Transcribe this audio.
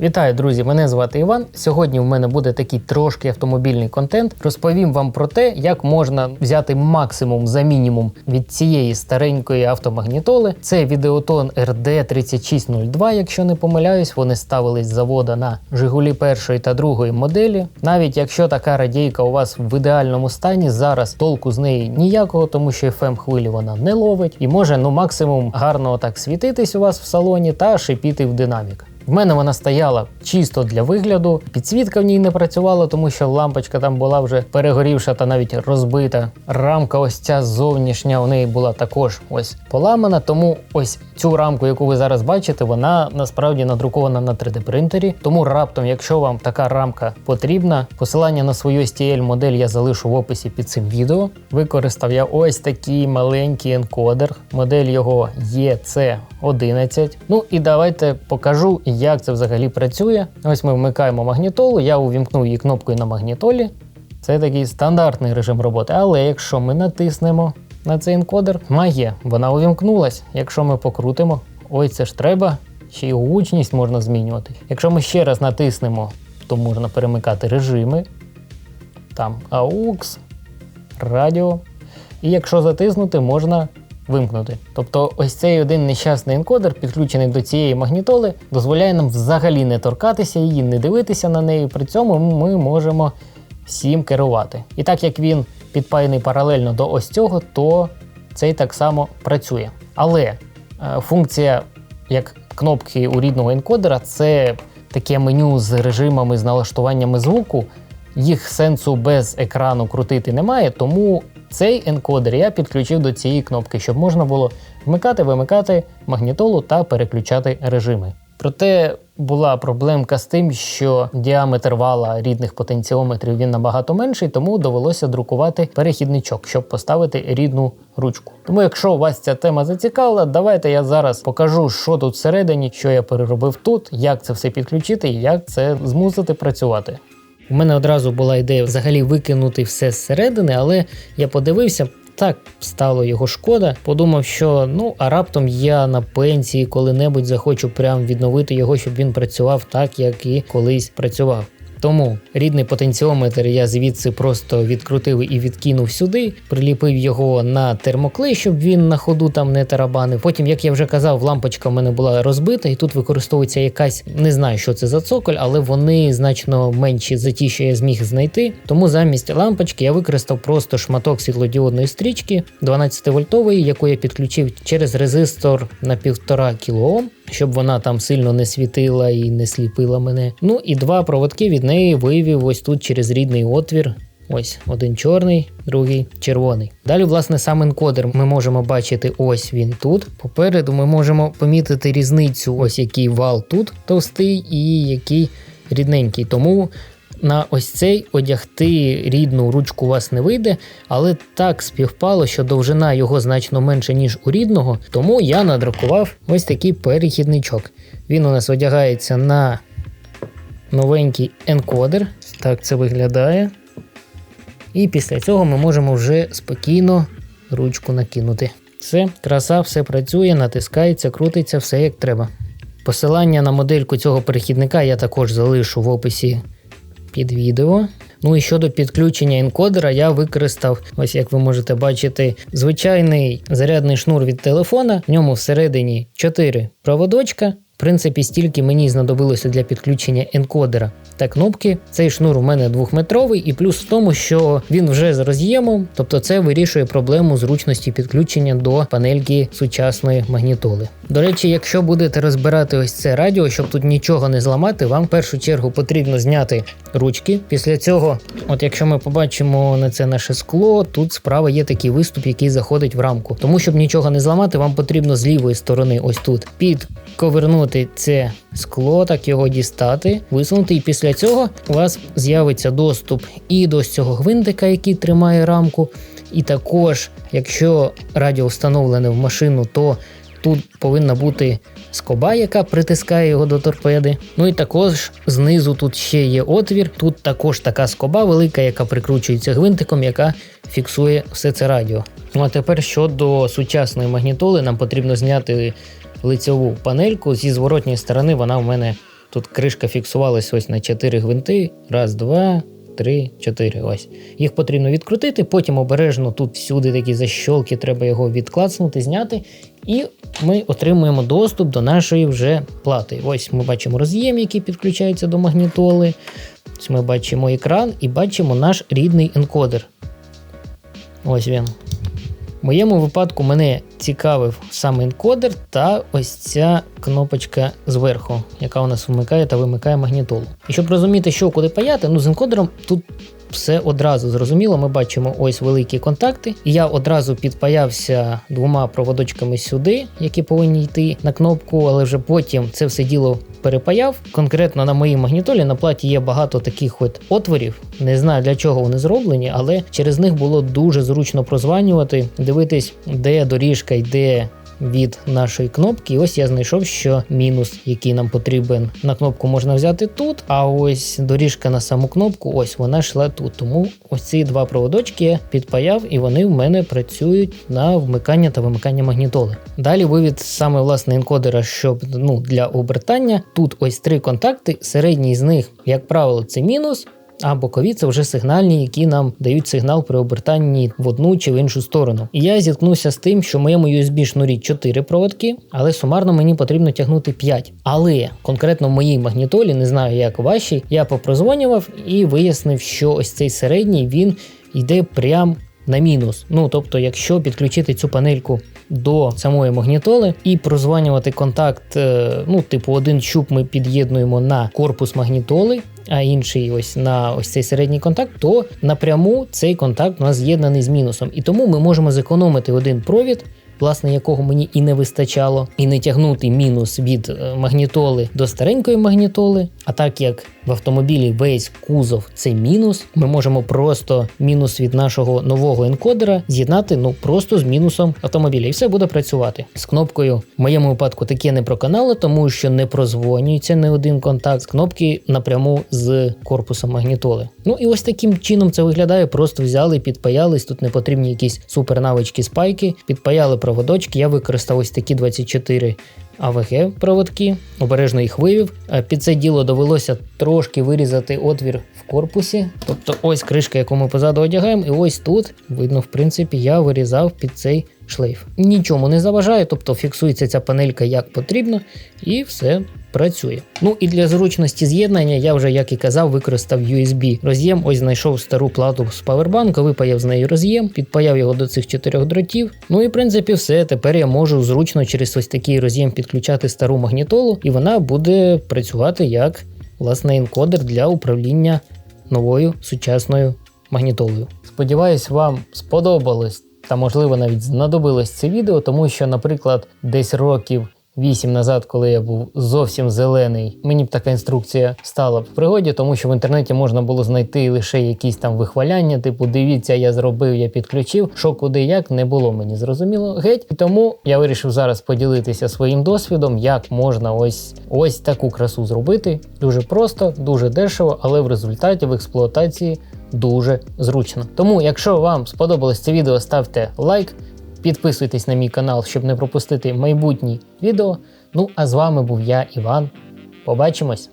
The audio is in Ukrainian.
Вітаю, друзі! Мене звати Іван. Сьогодні в мене буде такий трошки автомобільний контент. Розповім вам про те, як можна взяти максимум за мінімум від цієї старенької автомагнітоли. Це відеотон RD 3602, якщо не помиляюсь, вони ставились з завода на Жигулі першої та другої моделі. Навіть якщо така радійка у вас в ідеальному стані, зараз толку з неї ніякого, тому що fm хвилі вона не ловить і може ну максимум гарно так світитись у вас в салоні та шипіти в динамік. В мене вона стояла чисто для вигляду. Підсвітка в ній не працювала, тому що лампочка там була вже перегорівша та навіть розбита. Рамка, ось ця зовнішня у неї була також ось поламана. Тому ось цю рамку, яку ви зараз бачите, вона насправді надрукована на 3D принтері. Тому раптом, якщо вам така рамка потрібна, посилання на свою STL модель я залишу в описі під цим відео. Використав я ось такий маленький енкодер. Модель його EC11. Ну і давайте покажу як це взагалі працює. Ось ми вмикаємо магнітолу, я увімкнув її кнопкою на магнітолі. Це такий стандартний режим роботи. Але якщо ми натиснемо на цей енкодер, має, вона увімкнулась. Якщо ми покрутимо, ой, це ж треба, ще й гучність можна змінювати. Якщо ми ще раз натиснемо, то можна перемикати режими. Там AUX, радіо. І якщо затиснути, можна вимкнути. Тобто, ось цей один нещасний енкодер, підключений до цієї магнітоли, дозволяє нам взагалі не торкатися її, не дивитися на неї. При цьому ми можемо всім керувати. І так як він підпаяний паралельно до ось цього, то цей так само працює. Але е, функція як кнопки у рідного енкодера це таке меню з режимами, з налаштуваннями звуку. Їх сенсу без екрану крутити немає, тому цей енкодер я підключив до цієї кнопки, щоб можна було вмикати, вимикати магнітолу та переключати режими. Проте була проблемка з тим, що діаметр вала рідних потенціометрів він набагато менший, тому довелося друкувати перехідничок, щоб поставити рідну ручку. Тому, якщо вас ця тема зацікавила, давайте я зараз покажу, що тут всередині, що я переробив тут, як це все підключити і як це змусити працювати. У мене одразу була ідея взагалі викинути все зсередини, але я подивився. Так стало його шкода. Подумав, що ну а раптом я на пенсії коли-небудь захочу прям відновити його, щоб він працював так, як і колись працював. Тому рідний потенціометр я звідси просто відкрутив і відкинув сюди, приліпив його на термоклей, щоб він на ходу там не тарабанив. Потім, як я вже казав, лампочка в мене була розбита, і тут використовується якась, не знаю, що це за цоколь, але вони значно менші за ті, що я зміг знайти. Тому замість лампочки я використав просто шматок світлодіодної стрічки 12 вольтової, яку я підключив через резистор на 1,5 кОм щоб вона там сильно не світила і не сліпила мене. Ну і два проводки від неї вивів ось тут через рідний отвір. Ось один чорний, другий червоний. Далі, власне, сам енкодер ми можемо бачити, ось він тут. Попереду ми можемо помітити різницю, ось який вал тут товстий і який рідненький. Тому на ось цей одягти рідну ручку у вас не вийде, але так співпало, що довжина його значно менше, ніж у рідного, тому я надрукував ось такий перехідничок. Він у нас одягається на новенький енкодер. Так це виглядає. І після цього ми можемо вже спокійно ручку накинути. Все, краса, все працює, натискається, крутиться, все як треба. Посилання на модельку цього перехідника я також залишу в описі під відео. Ну і щодо підключення енкодера, я використав, ось як ви можете бачити, звичайний зарядний шнур від телефона. В ньому всередині 4 проводочка. Принципі, стільки мені знадобилося для підключення енкодера та кнопки. Цей шнур у мене двохметровий, і плюс в тому, що він вже з роз'ємом, тобто це вирішує проблему зручності підключення до панельки сучасної магнітоли. До речі, якщо будете розбирати ось це радіо, щоб тут нічого не зламати, вам в першу чергу потрібно зняти ручки. Після цього, от якщо ми побачимо на це наше скло, тут справа є такий виступ, який заходить в рамку. Тому щоб нічого не зламати, вам потрібно з лівої сторони, ось тут, підковернути це скло, так його дістати, висунути, і після цього у вас з'явиться доступ і до цього гвинтика, який тримає рамку. І також, якщо радіо встановлене в машину, то тут повинна бути скоба, яка притискає його до торпеди. Ну і також знизу тут ще є отвір. Тут також така скоба велика, яка прикручується гвинтиком, яка фіксує все це радіо. Ну а тепер щодо сучасної магнітоли, нам потрібно зняти лицьову панельку. Зі зворотньої сторони вона в мене Тут кришка фіксувалась ось на 4 гвинти. Раз, два, три, чотири. Ось. Їх потрібно відкрутити, потім обережно тут всюди такі защолки, треба його відклацнути, зняти. І ми отримуємо доступ до нашої вже плати. Ось ми бачимо роз'єм, який підключається до магнітоли. Ось ми бачимо екран і бачимо наш рідний енкодер. Ось він. В моєму випадку мене цікавив сам енкодер та ось ця кнопочка зверху, яка у нас вмикає та вимикає магнітолу. І щоб розуміти, що куди паяти, ну з енкодером тут все одразу зрозуміло. Ми бачимо ось великі контакти. І я одразу підпаявся двома проводочками сюди, які повинні йти на кнопку, але вже потім це все діло перепаяв. Конкретно на моїй магнітолі на платі є багато таких от отворів. Не знаю для чого вони зроблені, але через них було дуже зручно прозванювати, дивитись, де доріжка йде від нашої кнопки. І ось я знайшов, що мінус, який нам потрібен на кнопку, можна взяти тут. А ось доріжка на саму кнопку, ось вона йшла тут. Тому ось ці два проводочки я підпаяв, і вони в мене працюють на вмикання та вимикання магнітоли. Далі вивід саме власне енкодера, щоб ну для обертання. Тут ось три контакти. Середній з них, як правило, це мінус. А бокові це вже сигнальні, які нам дають сигнал при обертанні в одну чи в іншу сторону. І я зіткнувся з тим, що в моєму USB шнурі 4 проводки, але сумарно мені потрібно тягнути 5. Але конкретно в моїй магнітолі, не знаю як вашій, я попрозвонював і вияснив, що ось цей середній він йде прям на мінус. Ну тобто, якщо підключити цю панельку до самої магнітоли і прозванювати контакт, е, ну, типу, один щуп ми під'єднуємо на корпус магнітоли, а інший ось на ось цей середній контакт, то напряму цей контакт у нас з'єднаний з мінусом. І тому ми можемо зекономити один провід власне якого мені і не вистачало, і не тягнути мінус від е, магнітоли до старенької магнітоли. А так як в автомобілі весь кузов це мінус, ми можемо просто мінус від нашого нового енкодера з'єднати ну просто з мінусом автомобіля, і все буде працювати. З кнопкою в моєму випадку таке не проканало, тому що не прозвонюється не один контакт з кнопки напряму з корпусом магнітоли. Ну і ось таким чином це виглядає. Просто взяли, підпаялись. Тут не потрібні якісь супернавички спайки, підпаяли проводочки. Я використав ось такі 24 АВГ проводки, обережно їх вивів. Під це діло довелося трошки вирізати отвір в корпусі. Тобто ось кришка, яку ми позаду одягаємо, і ось тут видно, в принципі, я вирізав під цей шлейф. Нічому не заважає, тобто фіксується ця панелька як потрібно, і все працює. Ну і для зручності з'єднання я вже, як і казав, використав USB роз'єм. Ось знайшов стару плату з павербанка, випаяв з неї роз'єм, підпаяв його до цих чотирьох дротів. Ну і в принципі все. Тепер я можу зручно через ось такий роз'єм підключати стару магнітолу, і вона буде працювати як власне енкодер для управління новою сучасною магнітолою. Сподіваюсь, вам сподобалось та, можливо, навіть знадобилось це відео, тому що, наприклад, десь років вісім назад, коли я був зовсім зелений, мені б така інструкція стала в пригоді, тому що в інтернеті можна було знайти лише якісь там вихваляння, типу дивіться, я зробив, я підключив. Що куди як не було мені зрозуміло геть. І тому я вирішив зараз поділитися своїм досвідом, як можна ось ось таку красу зробити. Дуже просто, дуже дешево, але в результаті в експлуатації дуже зручно. Тому, якщо вам сподобалось це відео, ставте лайк. Підписуйтесь на мій канал, щоб не пропустити майбутні відео. Ну а з вами був я, Іван. Побачимось!